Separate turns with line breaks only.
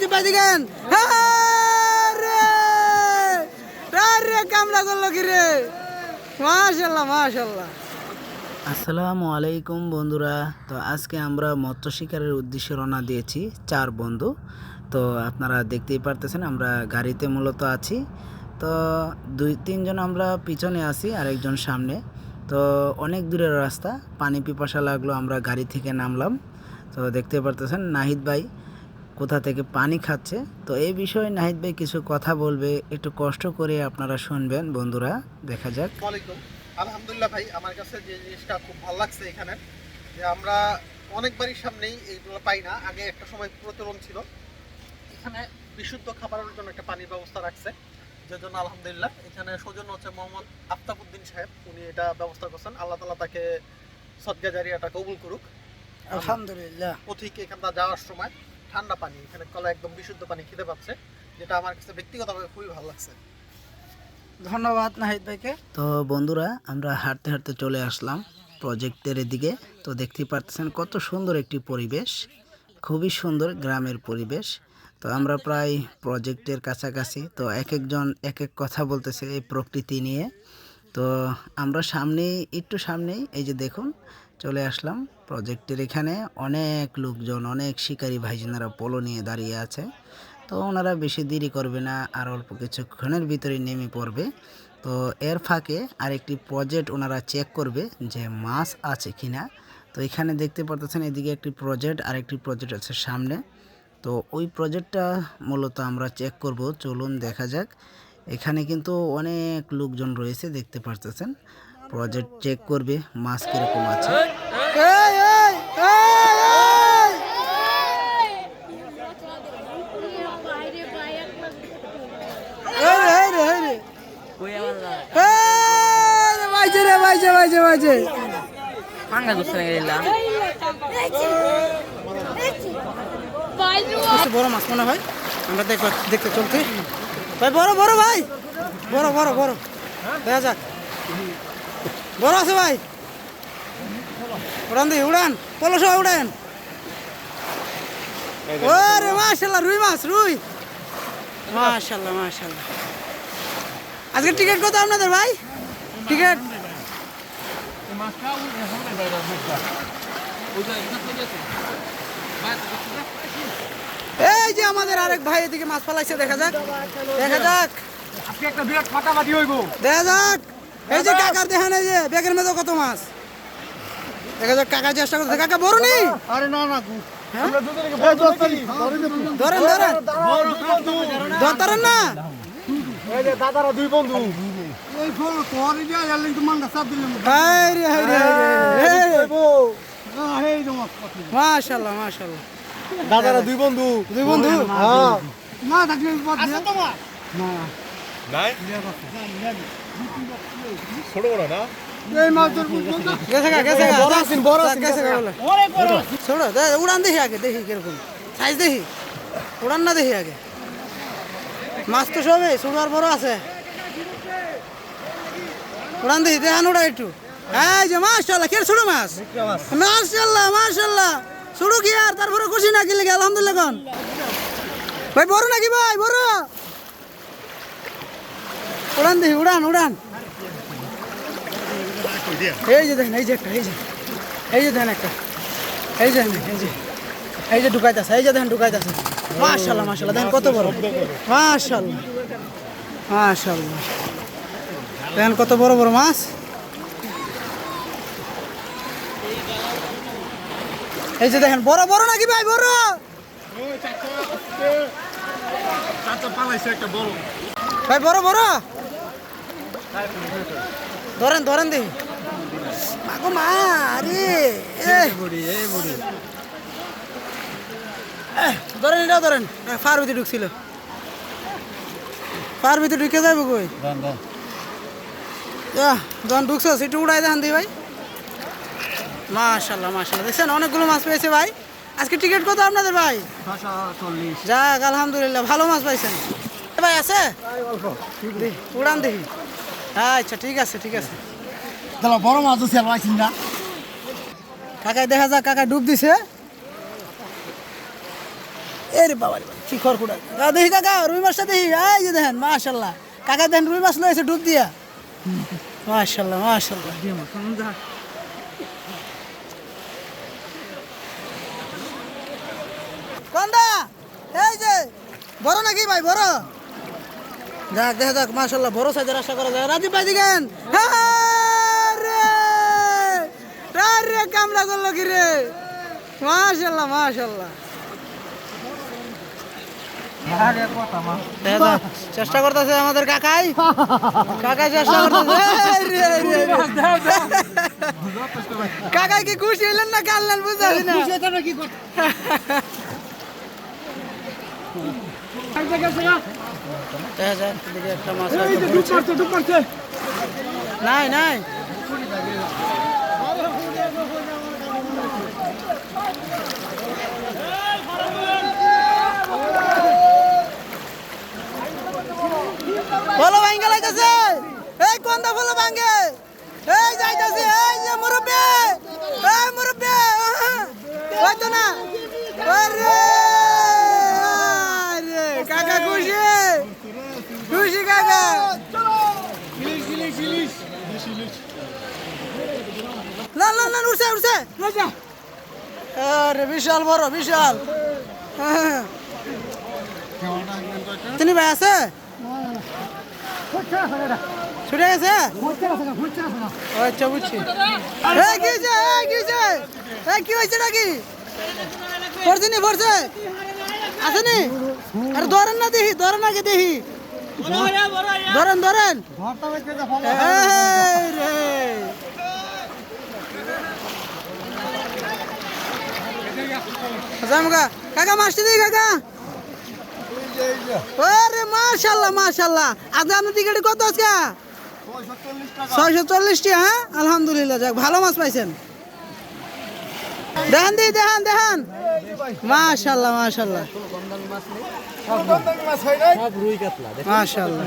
দিকেন। রে কামড়া করল কি রে? মাশাল্লাহ মাশাল্লাহ আসসালামু আলাইকুম বন্ধুরা। তো আজকে আমরা মৎস্য শিকারের উদ্দেশ্যে রওনা দিয়েছি চার বন্ধু। তো আপনারা দেখতেই পারতেছেন, আমরা গাড়িতে মূলত আছি। তো দুই, তিনজন আমরা পিছনে আছি আর একজন সামনে। তো অনেক দূরের রাস্তা, পানি পিপাসা লাগল, আমরা গাড়ি থেকে নামলাম। তো দেখতে পারতেছেন, নাহিদ ভাই কোথা থেকে পানি খাচ্ছে? তো এই বিষয়ে নাহিদ ভাই কিছু কথা বলবে একটু কষ্ট করে আপনারা শুনবেন বন্ধুরা দেখা যাক।
আলহামদুলিল্লাহ ভাই আমার কাছে যে জিনিসটা খুব ভালো লাগছে এখানে যে আমরা অনেক বাড়ির সামনেই এইগুলো পাই না। আগে একটা সময় প্রচলন ছিল। এখানে বিশুদ্ধ খাবারের জন্য একটা পানির ব্যবস্থা রাখছে। যে জন্য আলহামদুলিল্লাহ এখানে সৌজন্য হচ্ছে মোহাম্মদ আফতাবুদ্দিন সাহেব উনি এটা ব্যবস্থা করছেন। আল্লাহ তালা তাকে সদগা জারিয়াটা কবুল করুক।
আলহামদুলিল্লাহ।
পথিক এখানটা যাওয়ার সময়। ঠান্ডা পানি, এখানে কলা একদম বিশুদ্ধ পানি খেতে পাচ্ছে, যেটা আমার কাছে ব্যক্তিগতভাবে খুবই ভালো লাগছে।
ধন্যবাদ নাহিদ ভাইকে। তো বন্ধুরা, আমরা হাঁটতে হাঁটতে চলে আসলাম প্রজেক্টের দিকে তো দেখতে পারতেছেন কত সুন্দর একটি পরিবেশ, খুবই সুন্দর গ্রামের পরিবেশ। তো আমরা প্রায় প্রজেক্টের কাছাকাছি, তো এক একজন এক এক কথা বলতেছে এই প্রকৃতি নিয়ে। তো আমরা সামনেই, একটু সামনেই, এই যে দেখুন চলে আসলাম। প্রজেক্টের এখানে অনেক লোকজন, অনেক শিকারী ভাইজানেরা পোলো নিয়ে দাঁড়িয়ে আছে। তো ওনারা বেশি দেরি করবে না, আর অল্প কিছুক্ষণের ভিতরে নেমে পড়বে। তো এর ফাঁকে আরেকটি প্রজেক্ট ওনারা চেক করবে যে মাছ আছে কিনা। তো এখানে দেখতে পারতেছেন এদিকে একটি প্রজেক্ট আরেকটি প্রজেক্ট আছে সামনে। তো ওই প্রজেক্টটা মূলত আমরা চেক করব। চলুন দেখা যাক। এখানে কিন্তু অনেক লোকজন রয়েছে, দেখতে পারতেছেন। প্রজেক্ট চেক করবে মাছ কীরকম আছে। বড় মাছ মনে হয়। আমরা দেখো দেখতে চলছি ভাই বড় বড় ভাই। বড় বড় বড়। দেখা যাক। বড় আছে ভাই। উড়ান দি উড়ান। পলস উড়ান। ওরে মাশাল্লাহ রুই মাছ রুই। মাশাল্লাহ মাশাল্লাহ। আজকে টিকিট কত আপনাদের ভাই? টিকিট? এই যে আমাদের আরেক ভাই এদিকে মাছ ফালাইছে দেখা যাক। দেখা যাক।
আজকে একটা বিরাট ফাটাফাটি হইবো।
দেখা যাক। এই যে কাকার দেখেন এই যে ব্যাগের মধ্যে কত মাছ? দেখা যাক কাকা চেষ্টা করছে কাকা বড় নি
আরে না না
হ্যাঁ?
ধরছি
ধরেন ধরেন। না।
এই যে দাদারা দুই বন্ধু। দাদারা দুই বন্ধু।
দুই বন্ধু?
হ্যাঁ। না থাকলে বড়
ছোড়ো দে উড়ান দেখি আগে দেখি কীরকম। সাইজ দেখি। উড়ান না দেখি আগে। মাছ তো সবে ছোট বড় আছে। উড়ান দেখি দেখান উড়া একটু। এই যে মাশাল্লাহ ছোট মাছ? মাশাল্লাহ মাশাল্লাহ ছোট কি আর? তারপরে খুশি না কিলে আলহামদুলিল্লাহ কোন। ভাই বড় নাকি ভাই? বড়। উড়ান দেখি উড়ান উড়ান। এই যে দেখেন এই যে একটা এই যে। এই যে দেখেন একটা। এই যে এই যে। এই যে ঢুকাইতেছে এই যে দেখেন ঢুকাইতেছে। মাশাল্লাহ মাশাল্লাহ দেখেন কত বড়। মাশাল্লাহ মাশাল্লাহ দেখেন কত বড় বড় মাছ। এই যে দেখেন বড় বড় নাকি ভাই বড়। ভাই বড় বড়? ধরেন ধরেন দেখি। মাগো মা আরে এ। ধরেন এটাও ধরেন। ফার ভিতরে ঢুকছিল। ফার ভিতরে ঢুকে যাব কই? যখন ঢুকছো সেটু উড়াই দেখান দি ভাই। মাশাল্লাহ মাশাল্লাহ। দেখছেন অনেকগুলো মাছ পেয়েছে ভাই। আজকে টিকিট কত আপনাদের ভাই? যাক আলহামদুলিল্লাহ ভালো মাছ পাইছেন। ভাই আছে? উড়ান দেখি। আচ্ছা ঠিক আছে ঠিক আছে।
তাহলে বড় মাছ আছে আর পাইছিস না।
কাকায় দেখা যাক কাকা ডুব দিছে। এর বাবা কুড়া কাকা দেখি কাকা রুই মাছটা দেখি। এই যে দেখেন মাশাল্লাহ কাকা দেখেন রুই মাছ লয়েছে ডুব দিয়া। মাশাল্লাহ মাশাল্লাহ কন্দা এই যে বড় নাকি ভাই বড়? যাক দেখা যাক মাশাল্লাহ বড় সাইজের আশা করা যায়। রাজীব ভাই দিকেন। হ্যাঁ রে! রে কামলা করল কি রে? মাশাল্লাহ মাশাল্লাহ যাক, চেষ্টা করতেছে আমাদের কাকাই। কাকাই চেষ্টা করতেছে। কাকাই কি খুশি হইলেন না কানলেন বুঝতে পারছি না দেখা যাক, এদিকে একটা মাছ হয়তো পড়ছে। নাই নাই বলো ভাঙ্গে লাইতেছে এই কোনটা বলো ভাঙ্গে? এই যাইতাছে, এই যে মুরব্বি। এই মুরব্বি ওই না আরে আরে কাকা খুশি খুশি কাকা না উঠছে উঠছে। আরে বিশাল বড় বিশাল। তিনি ভাই আছে? ছুটে গেছে? আচ্ছা বুঝছি। কি হয়েছে? কি হয়েছে? নাকি? পড়ছে নি পড়ছে? আসেনি আরে ধরেন না দেখি ধরেন আগে দেখি। ধরেন ধরেন। রে। জামগা। কাকা মাছটি দিই কাকা। আরে মাশাল্লাহ মাশাল্লাহ। আজ আপনার টিকিট কত আজকে? ছয়শো চল্লিশটি হ্যাঁ? আলহামদুলিল্লাহ যাক ভালো মাছ পাইছেন। দেখান দি দেখান দেখান। মাশাল্লাহ মাশাল্লাহ। মাশাল্লাহ।